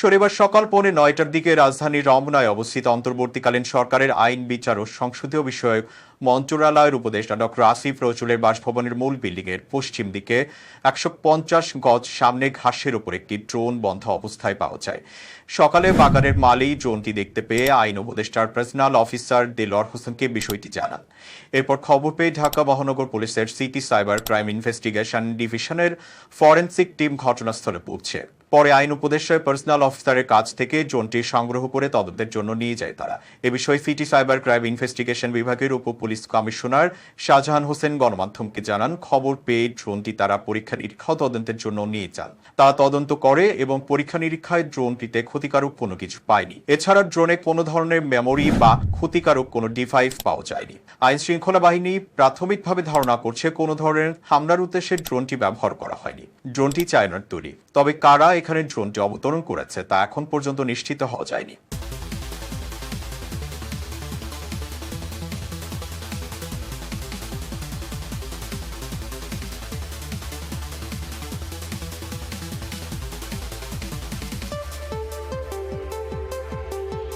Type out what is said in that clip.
শনিবার সকাল পৌনে নয়টার দিকে রাজধানীর রমনায় অবস্থিত অন্তর্বর্তীকালীন সরকারের আইন, বিচার ও সংসদীয় বিষয়ক মন্ত্রণালয়ের উপদেষ্টা ডক্টর আসিফ রসুলের বাসভবনের মূল বিল্ডিং এর পশ্চিম দিকে একশো পঞ্চাশ গজ সামনে ঘাসের উপর একটি ড্রোন বন্ধ অবস্থায় পাওয়া যায়। সকালে বাগানের মালেই ড্রোনটি দেখতে পেয়ে আইন উপদেষ্টার পার্সোনাল অফিসার দেলোয়ার হোসেনকে বিষয়টি জানান। এরপর খবর পেয়ে ঢাকা মহানগর পুলিশের সিটি সাইবার ক্রাইম ইনভেস্টিগেশন ডিভিশনের ফরেনসিক টিম ঘটনাস্থলে পৌঁছে। পরে আইন উপদেষ্টার পার্সোনাল অফিসারের কাছ থেকে ড্রোনটি সংগ্রহ করে তদন্তের জন্য নিয়ে যায় তারা। এ বিষয়ে সিটি সাইবার ক্রাইম ইনভেস্টিগেশন বিভাগের উপ পুলিশ কমিশনার শাহজাহান হোসেন গণমাধ্যমকে জানান, খবর পেয়ে ড্রোনটি তারা পরীক্ষা নিরীক্ষা তদন্তের জন্য নিয়ে যান। তারা তদন্ত করে এবং পরীক্ষা নিরীক্ষায় ড্রোনটিতে ক্ষতিকারক কোনো কিছু পায়নি। এছাড়া ড্রোনে কোনো ধরনের মেমোরি বা ক্ষতিকারক কোনো ডিভাইস পাওয়া যায়নি। আইন শৃঙ্খলা বাহিনী প্রাথমিকভাবে ধারণা করছে কোনো ধরনের হামলার উদ্দেশ্যে ড্রোনটি ব্যবহার করা হয়নি। ড্রোনটি চায়নার তৈরি। তবে কারা এখানে ড্রোনটি অবতরণ করেছে তা এখন পর্যন্ত নিশ্চিত হওয়া যায়নি।